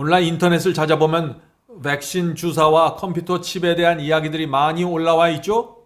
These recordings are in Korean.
온라인 인터넷을 찾아보면 백신 주사와 컴퓨터 칩에 대한 이야기들이 많이 올라와 있죠.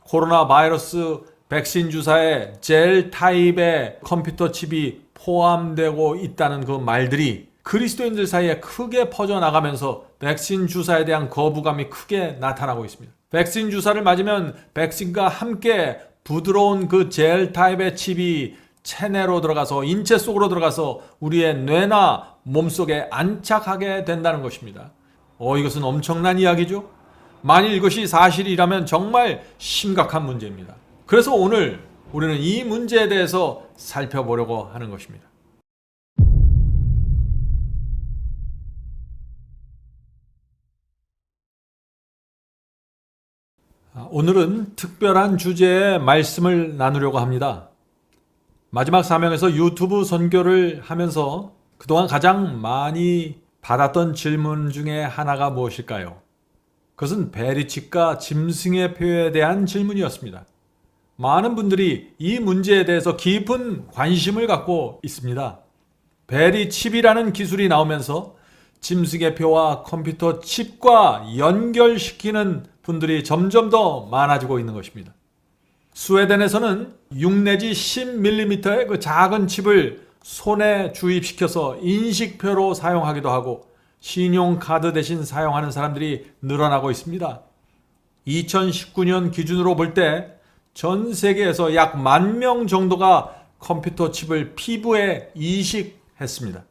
코로나 바이러스 백신 주사에 젤 타입의 컴퓨터 칩이 포함되고 있다는 그 말들이 그리스도인들 사이에 크게 퍼져나가면서 백신 주사에 대한 거부감이 크게 나타나고 있습니다. 백신 주사를 맞으면 백신과 함께 부드러운 그 젤 타입의 칩이 체내로 들어가서 인체 속으로 들어가서 우리의 뇌나 몸속에 안착하게 된다는 것입니다. 어, 이것은 엄청난 이야기죠? 만일 이것이 사실이라면 정말 심각한 문제입니다. 그래서 오늘 우리는 이 문제에 대해서 살펴보려고 하는 것입니다. 아, 오늘은 특별한 주제의 말씀을 나누려고 합니다. 마지막 사명에서 유튜브 선교를 하면서 그동안 가장 많이 받았던 질문 중에 하나가 무엇일까요? 그것은 베리칩과 짐승의 표에 대한 질문이었습니다. 많은 분들이 이 문제에 대해서 깊은 관심을 갖고 있습니다. 베리칩이라는 기술이 나오면서 짐승의 표와 컴퓨터 칩과 연결시키는 분들이 점점 더 많아지고 있는 것입니다. 스웨덴에서는 6 내지 10mm의 그 작은 칩을 손에 주입시켜서 인식표로 사용하기도 하고 신용카드 대신 사용하는 사람들이 늘어나고 있습니다. 2019년 기준으로 볼 때 전 세계에서 약 만 명 정도가 컴퓨터 칩을 피부에 이식했습니다.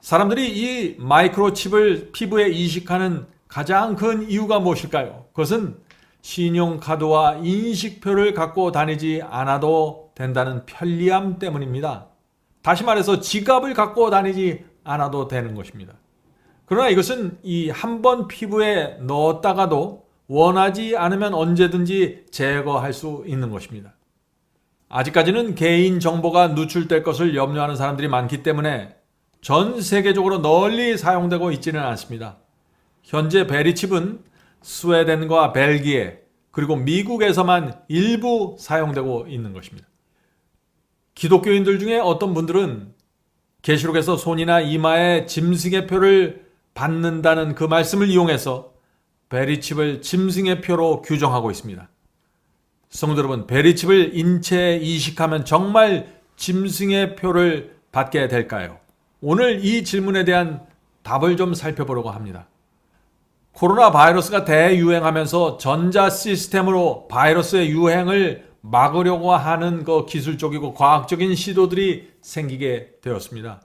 사람들이 이 마이크로 칩을 피부에 이식하는 가장 큰 이유가 무엇일까요? 그것은 신용카드와 인식표를 갖고 다니지 않아도 된다는 편리함 때문입니다. 다시 말해서 지갑을 갖고 다니지 않아도 되는 것입니다. 그러나 이것은 이 한 번 피부에 넣었다가도 원하지 않으면 언제든지 제거할 수 있는 것입니다. 아직까지는 개인 정보가 누출될 것을 염려하는 사람들이 많기 때문에 전 세계적으로 널리 사용되고 있지는 않습니다. 현재 베리칩은 스웨덴과 벨기에 그리고 미국에서만 일부 사용되고 있는 것입니다. 기독교인들 중에 어떤 분들은 계시록에서 손이나 이마에 짐승의 표를 받는다는 그 말씀을 이용해서 베리칩을 짐승의 표로 규정하고 있습니다. 성도 여러분, 베리칩을 인체에 이식하면 정말 짐승의 표를 받게 될까요? 오늘 이 질문에 대한 답을 좀 살펴보려고 합니다. 코로나 바이러스가 대유행하면서 전자 시스템으로 바이러스의 유행을 막으려고 하는 그 기술적이고 과학적인 시도들이 생기게 되었습니다.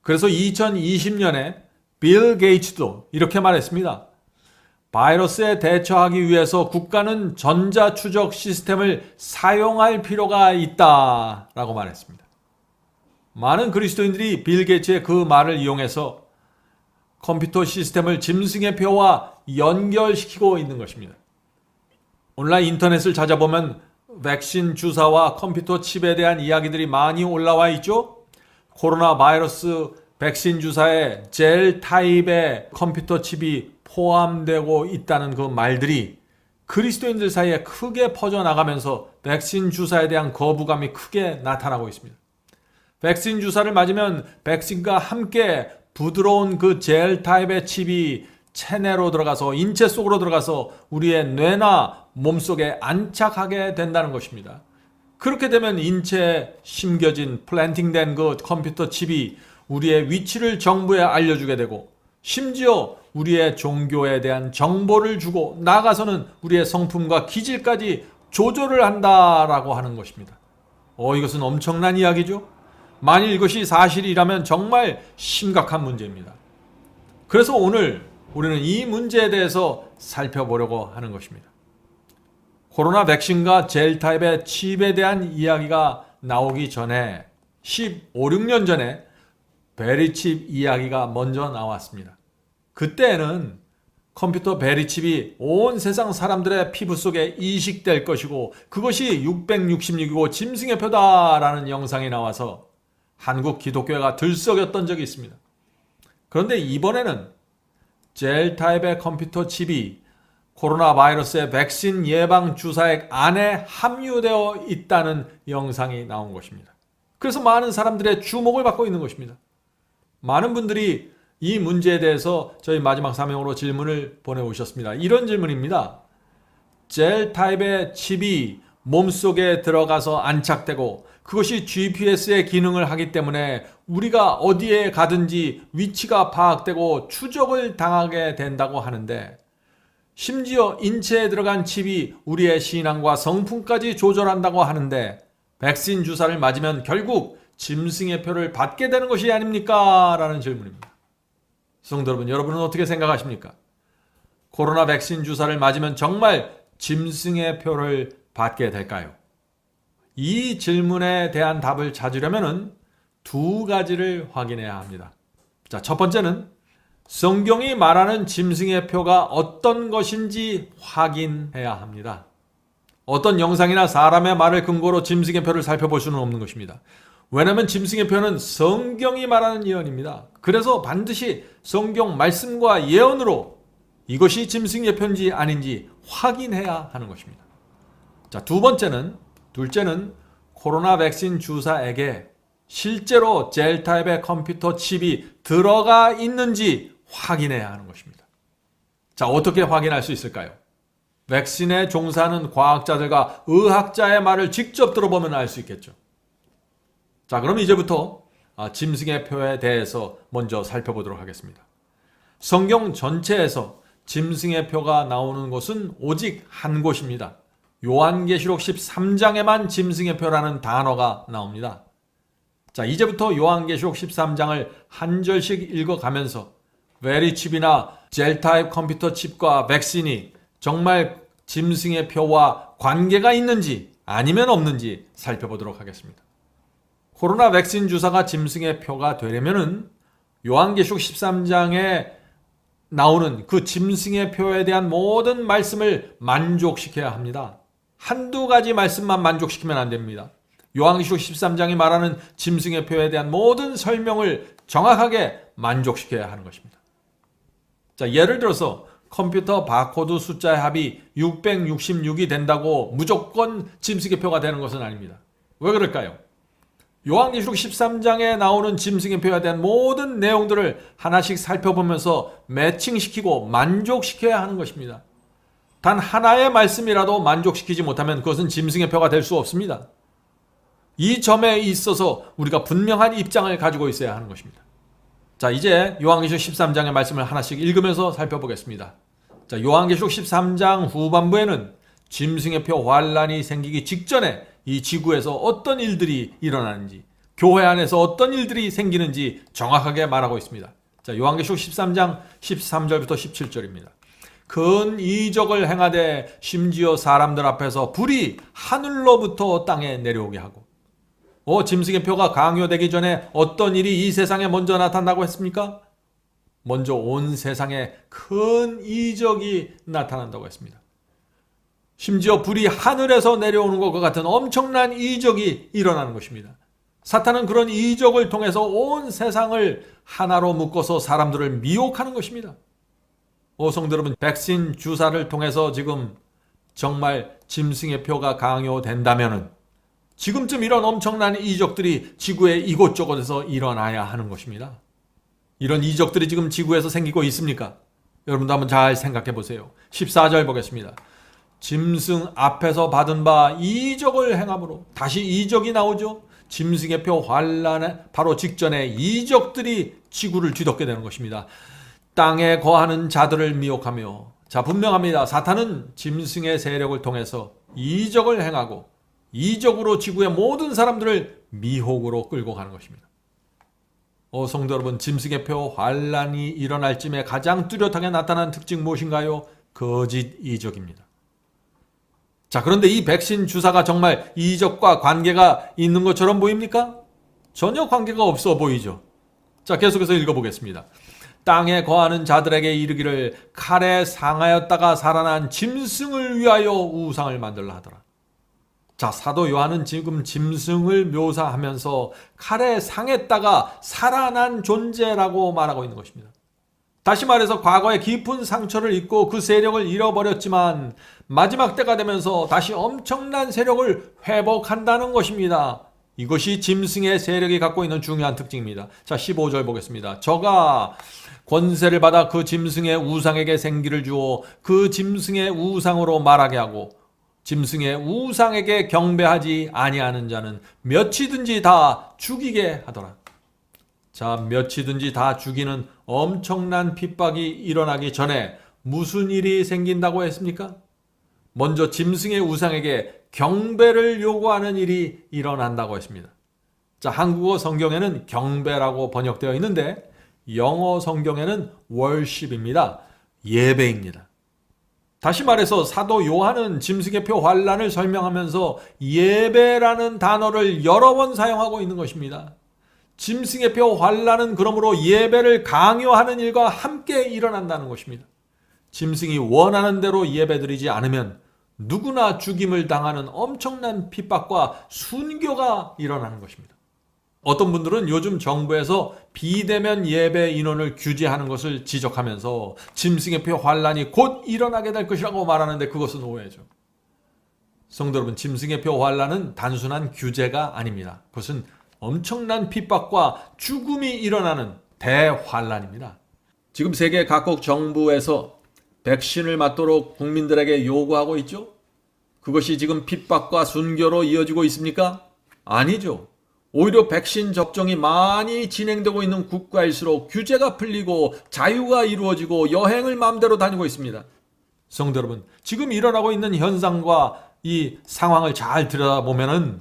그래서 2020년에 빌 게이츠도 이렇게 말했습니다. 바이러스에 대처하기 위해서 국가는 전자 추적 시스템을 사용할 필요가 있다라고 말했습니다. 많은 그리스도인들이 빌 게이츠의 그 말을 이용해서 컴퓨터 시스템을 짐승의 표와 연결시키고 있는 것입니다. 온라인 인터넷을 찾아보면 백신 주사와 컴퓨터 칩에 대한 이야기들이 많이 올라와 있죠. 코로나 바이러스 백신 주사에 젤 타입의 컴퓨터 칩이 포함되고 있다는 그 말들이 그리스도인들 사이에 크게 퍼져나가면서 백신 주사에 대한 거부감이 크게 나타나고 있습니다. 백신 주사를 맞으면 백신과 함께 부드러운 그 젤 타입의 칩이 체내로 들어가서 인체 속으로 들어가서 우리의 뇌나 몸속에 안착하게 된다는 것입니다. 그렇게 되면 인체에 심겨진 플랜팅된 그 컴퓨터 칩이 우리의 위치를 정부에 알려주게 되고 심지어 우리의 종교에 대한 정보를 주고 나가서는 우리의 성품과 기질까지 조절을 한다라고 하는 것입니다. 어, 이것은 엄청난 이야기죠? 만일 이것이 사실이라면 정말 심각한 문제입니다. 그래서 오늘 우리는 이 문제에 대해서 살펴보려고 하는 것입니다. 코로나 백신과 젤 타입의 칩에 대한 이야기가 나오기 전에 15, 16년 전에 베리칩 이야기가 먼저 나왔습니다. 그때는 컴퓨터 베리칩이 온 세상 사람들의 피부 속에 이식될 것이고 그것이 666이고 짐승의 표다라는 영상이 나와서 한국 기독교회가 들썩였던 적이 있습니다. 그런데 이번에는 젤 타입의 컴퓨터 칩이 코로나 바이러스의 백신 예방 주사액 안에 함유되어 있다는 영상이 나온 것입니다. 그래서 많은 사람들의 주목을 받고 있는 것입니다. 많은 분들이 이 문제에 대해서 저희 마지막 사명으로 질문을 보내오셨습니다. 이런 질문입니다. 젤 타입의 칩이 몸속에 들어가서 안착되고 그것이 GPS의 기능을 하기 때문에 우리가 어디에 가든지 위치가 파악되고 추적을 당하게 된다고 하는데 심지어 인체에 들어간 칩이 우리의 신앙과 성품까지 조절한다고 하는데 백신 주사를 맞으면 결국 짐승의 표를 받게 되는 것이 아닙니까? 라는 질문입니다. 성도 여러분, 여러분은 어떻게 생각하십니까? 코로나 백신 주사를 맞으면 정말 짐승의 표를 받게 될까요? 이 질문에 대한 답을 찾으려면 두 가지를 확인해야 합니다. 자, 첫 번째는 성경이 말하는 짐승의 표가 어떤 것인지 확인해야 합니다. 어떤 영상이나 사람의 말을 근거로 짐승의 표를 살펴볼 수는 없는 것입니다. 왜냐하면 짐승의 표는 성경이 말하는 예언입니다. 그래서 반드시 성경 말씀과 예언으로 이것이 짐승의 표인지 아닌지 확인해야 하는 것입니다. 자, 두 번째는, 둘째는 코로나 백신 주사에게 실제로 젤 타입의 컴퓨터 칩이 들어가 있는지 확인해야 하는 것입니다. 자, 어떻게 확인할 수 있을까요? 백신에 종사하는 과학자들과 의학자의 말을 직접 들어보면 알 수 있겠죠. 자, 그럼 이제부터 아, 짐승의 표에 대해서 먼저 살펴보도록 하겠습니다. 성경 전체에서 짐승의 표가 나오는 곳은 오직 한 곳입니다. 요한계시록 13장에만 짐승의 표라는 단어가 나옵니다. 자, 이제부터 요한계시록 13장을 한 절씩 읽어가면서 베리칩이나 젤타입 컴퓨터 칩과 백신이 정말 짐승의 표와 관계가 있는지 아니면 없는지 살펴보도록 하겠습니다. 코로나 백신 주사가 짐승의 표가 되려면은 요한계시록 13장에 나오는 그 짐승의 표에 대한 모든 말씀을 만족시켜야 합니다. 한두 가지 말씀만 만족시키면 안 됩니다. 요한계시록 13장이 말하는 짐승의 표에 대한 모든 설명을 정확하게 만족시켜야 하는 것입니다. 자, 예를 들어서 컴퓨터 바코드 숫자의 합이 666이 된다고 무조건 짐승의 표가 되는 것은 아닙니다. 왜 그럴까요? 요한계시록 13장에 나오는 짐승의 표에 대한 모든 내용들을 하나씩 살펴보면서 매칭시키고 만족시켜야 하는 것입니다. 단 하나의 말씀이라도 만족시키지 못하면 그것은 짐승의 표가 될 수 없습니다. 이 점에 있어서 우리가 분명한 입장을 가지고 있어야 하는 것입니다. 자, 이제 요한계시록 13장의 말씀을 하나씩 읽으면서 살펴보겠습니다. 자, 요한계시록 13장 후반부에는 짐승의 표 환란이 생기기 직전에 이 지구에서 어떤 일들이 일어나는지, 교회 안에서 어떤 일들이 생기는지 정확하게 말하고 있습니다. 자, 요한계시록 13장 13절부터 17절입니다. 큰 이적을 행하되 심지어 사람들 앞에서 불이 하늘로부터 땅에 내려오게 하고 어, 짐승의 표가 강요되기 전에 어떤 일이 이 세상에 먼저 나타난다고 했습니까? 먼저 온 세상에 큰 이적이 나타난다고 했습니다. 심지어 불이 하늘에서 내려오는 것과 같은 엄청난 이적이 일어나는 것입니다. 사탄은 그런 이적을 통해서 온 세상을 하나로 묶어서 사람들을 미혹하는 것입니다. 오 성도 여러분, 백신 주사를 통해서 지금 정말 짐승의 표가 강요된다면은 지금쯤 이런 엄청난 이적들이 지구의 이곳저곳에서 일어나야 하는 것입니다. 이런 이적들이 지금 지구에서 생기고 있습니까? 여러분도 한번 잘 생각해 보세요. 14절 보겠습니다. 짐승 앞에서 받은 바 이적을 행함으로 다시 이적이 나오죠. 짐승의 표 환란에 바로 직전에 이적들이 지구를 뒤덮게 되는 것입니다. 땅에 거하는 자들을 미혹하며 자 분명합니다. 사탄은 짐승의 세력을 통해서 이적을 행하고 이적으로 지구의 모든 사람들을 미혹으로 끌고 가는 것입니다. 어, 성도 여러분, 짐승의 표 환란이 일어날 쯤에 가장 뚜렷하게 나타난 특징 무엇인가요? 거짓 이적입니다. 자, 그런데 이 백신 주사가 정말 이적과 관계가 있는 것처럼 보입니까? 전혀 관계가 없어 보이죠. 자, 계속해서 읽어보겠습니다. 땅에 거하는 자들에게 이르기를 칼에 상하였다가 살아난 짐승을 위하여 우상을 만들라 하더라. 자, 사도 요한은 지금 짐승을 묘사하면서 칼에 상했다가 살아난 존재라고 말하고 있는 것입니다. 다시 말해서 과거에 깊은 상처를 입고 그 세력을 잃어버렸지만 마지막 때가 되면서 다시 엄청난 세력을 회복한다는 것입니다. 이것이 짐승의 세력이 갖고 있는 중요한 특징입니다. 자, 15절 보겠습니다. 저가 권세를 받아 그 짐승의 우상에게 생기를 주어 그 짐승의 우상으로 말하게 하고 짐승의 우상에게 경배하지 아니하는 자는 몇이든지 다 죽이게 하더라. 자, 몇이든지 다 죽이는 엄청난 핍박이 일어나기 전에 무슨 일이 생긴다고 했습니까? 먼저 짐승의 우상에게 경배를 요구하는 일이 일어난다고 했습니다. 자, 한국어 성경에는 경배라고 번역되어 있는데 영어 성경에는 worship입니다. 예배입니다. 다시 말해서 사도 요한은 짐승의 표 환란을 설명하면서 예배라는 단어를 여러 번 사용하고 있는 것입니다. 짐승의 표 환란은 그러므로 예배를 강요하는 일과 함께 일어난다는 것입니다. 짐승이 원하는 대로 예배드리지 않으면 누구나 죽임을 당하는 엄청난 핍박과 순교가 일어나는 것입니다. 어떤 분들은 요즘 정부에서 비대면 예배 인원을 규제하는 것을 지적하면서 짐승의 표 환란이 곧 일어나게 될 것이라고 말하는데 그것은 오해죠. 성도 여러분, 짐승의 표 환란은 단순한 규제가 아닙니다. 그것은 엄청난 핍박과 죽음이 일어나는 대환란입니다. 지금 세계 각국 정부에서 백신을 맞도록 국민들에게 요구하고 있죠? 그것이 지금 핍박과 순교로 이어지고 있습니까? 아니죠. 오히려 백신 접종이 많이 진행되고 있는 국가일수록 규제가 풀리고 자유가 이루어지고 여행을 마음대로 다니고 있습니다. 성도 여러분, 지금 일어나고 있는 현상과 이 상황을 잘 들여다보면은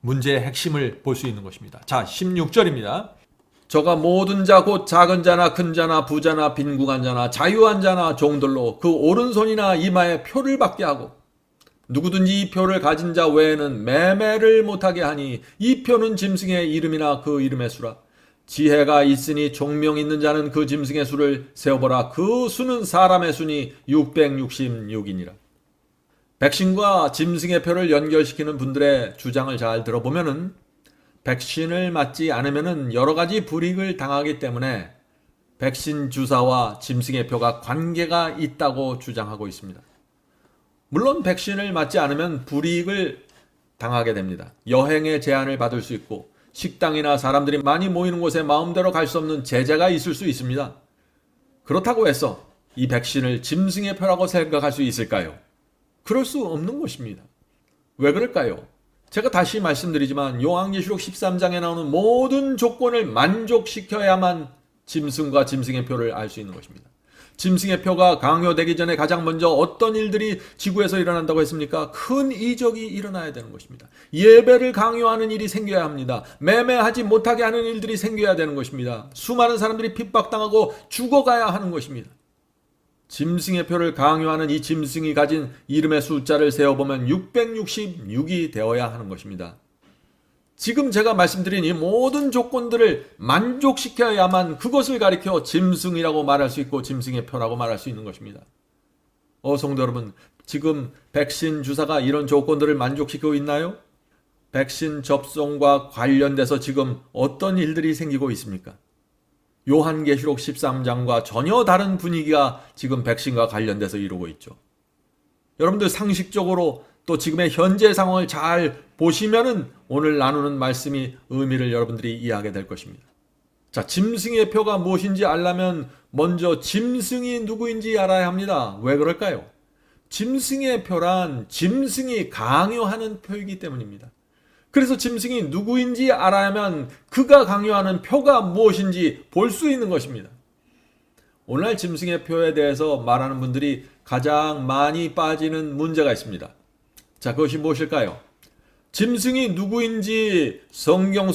문제의 핵심을 볼 수 있는 것입니다. 자, 16절입니다. 저가 모든 자 곧 작은 자나 큰 자나 부자나 빈궁한 자나 자유한 자나 종들로 그 오른손이나 이마에 표를 받게 하고 누구든지 이 표를 가진 자 외에는 매매를 못하게 하니 이 표는 짐승의 이름이나 그 이름의 수라. 지혜가 있으니 종명 있는 자는 그 짐승의 수를 세어보라. 그 수는 사람의 수니 666이니라. 백신과 짐승의 표를 연결시키는 분들의 주장을 잘 들어보면은 백신을 맞지 않으면은 여러 가지 불이익을 당하기 때문에 백신 주사와 짐승의 표가 관계가 있다고 주장하고 있습니다. 물론 백신을 맞지 않으면 불이익을 당하게 됩니다. 여행의 제한을 받을 수 있고 식당이나 사람들이 많이 모이는 곳에 마음대로 갈 수 없는 제재가 있을 수 있습니다. 그렇다고 해서 이 백신을 짐승의 표라고 생각할 수 있을까요? 그럴 수 없는 것입니다. 왜 그럴까요? 제가 다시 말씀드리지만 요한계시록 13장에 나오는 모든 조건을 만족시켜야만 짐승과 짐승의 표를 알 수 있는 것입니다. 짐승의 표가 강요되기 전에 가장 먼저 어떤 일들이 지구에서 일어난다고 했습니까? 큰 이적이 일어나야 되는 것입니다. 예배를 강요하는 일이 생겨야 합니다. 매매하지 못하게 하는 일들이 생겨야 되는 것입니다. 수많은 사람들이 핍박당하고 죽어가야 하는 것입니다. 짐승의 표를 강요하는 이 짐승이 가진 이름의 숫자를 세어보면 666이 되어야 하는 것입니다. 지금 제가 말씀드린 이 모든 조건들을 만족시켜야만 그것을 가리켜 짐승이라고 말할 수 있고 짐승의 표라고 말할 수 있는 것입니다. 어, 성도 여러분, 지금 백신 주사가 이런 조건들을 만족시키고 있나요? 백신 접종과 관련돼서 지금 어떤 일들이 생기고 있습니까? 요한계시록 13장과 전혀 다른 분위기가 지금 백신과 관련돼서 이루고 있죠. 여러분들 상식적으로 또 지금의 현재 상황을 잘 보시면은 오늘 나누는 말씀이 의미를 여러분들이 이해하게 될 것입니다. 자, 짐승의 표가 무엇인지 알려면 먼저 짐승이 누구인지 알아야 합니다. 왜 그럴까요? 짐승의 표란 짐승이 강요하는 표이기 때문입니다. 그래서 짐승이 누구인지 알아야만 그가 강요하는 표가 무엇인지 볼 수 있는 것입니다. 오늘날 짐승의 표에 대해서 말하는 분들이 가장 많이 빠지는 문제가 있습니다. 자, 그것이 무엇일까요? 짐승이 누구인지 성경